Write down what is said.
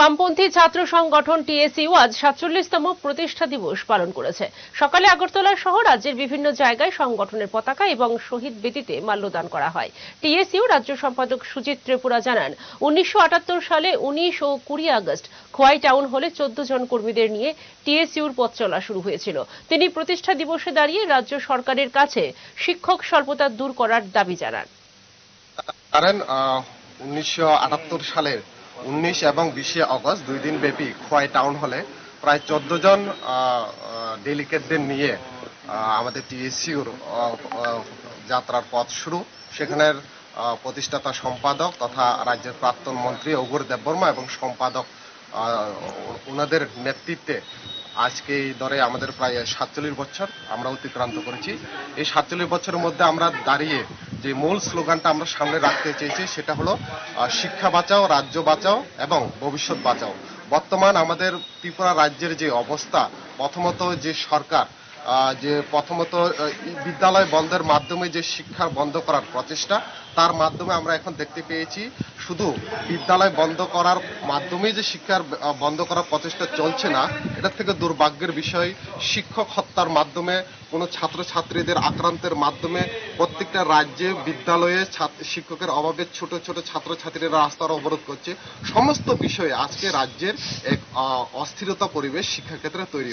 বামপন্থী ছাত্র সংগঠন টিএসইউ আজ সাতচল্লিশতম প্রতিষ্ঠা দিবস পালন করেছে। সকালে আগরতলা সহ রাজ্যের বিভিন্ন জায়গায় সংগঠনের পতাকা এবং শহীদ বেদিতে মাল্যদান করা হয়। টিএসইউ রাজ্য সম্পাদক সুজিত ত্রিপুরা জানান, উনিশশো সালে উনিশ ও কুড়ি আগস্ট খোয়াই টাউন হলে চোদ্দ জন কর্মীদের নিয়ে টিএসইউর পথ চলা শুরু হয়েছিল। তিনি প্রতিষ্ঠা দিবসে দাঁড়িয়ে রাজ্য সরকারের কাছে শিক্ষক স্বল্পতা দূর করার দাবি জানান। কারণ উনিশশো আটাত্তর সালের উনিশ এবং বিশে অগস্ট দুই দিন ব্যাপী খোয়াই টাউন হলে প্রায় চোদ্দ জন ডেলিকেটদের নিয়ে আমাদের টিএসসিউর যাত্রার পথ শুরু। সেখানের প্রতিষ্ঠাতা সম্পাদক তথা রাজ্যের প্রাক্তন মন্ত্রী অঘুর দেববর্মা এবং সম্পাদক ওনাদের নেতৃত্বে আজকে এই দরে আমাদের প্রায় সাতচল্লিশ বছর আমরা অতিক্রান্ত করেছি। এই সাতচল্লিশ বছরের মধ্যে আমরা দাঁড়িয়ে যে মূল স্লোগানটা আমরা সামনে রাখতে চেয়েছি সেটা হলো শিক্ষা বাঁচাও, রাজ্য বাঁচাও এবং ভবিষ্যৎ বাঁচাও। বর্তমান আমাদের ত্রিপুরা রাজ্যের যে অবস্থা, প্রথমত যে সরকার যে প্রথমত বিদ্যালয় বন্ধের মাধ্যমে যে শিক্ষা বন্ধ করার প্রচেষ্টা, তার মাধ্যমে আমরা এখন দেখতে পেয়েছি শুধু বিদ্যালয় বন্ধ করার মাধ্যমেই যে শিক্ষার বন্ধ করার প্রচেষ্টা চলছে না এটা থেকে দুর্ভাগ্যের বিষয়, শিক্ষক হত্যার মাধ্যমে, কোনো ছাত্রছাত্রীদের আক্রান্তের মাধ্যমে প্রত্যেকটা রাজ্যে বিদ্যালয়ে শিক্ষকের অভাবে ছোট ছোট ছাত্রছাত্রীরা রাস্তার অবরোধ করছে। সমস্ত বিষয়ে আজকে রাজ্যের এক অস্থিরতা পরিবেশ শিক্ষাক্ষেত্রে তৈরি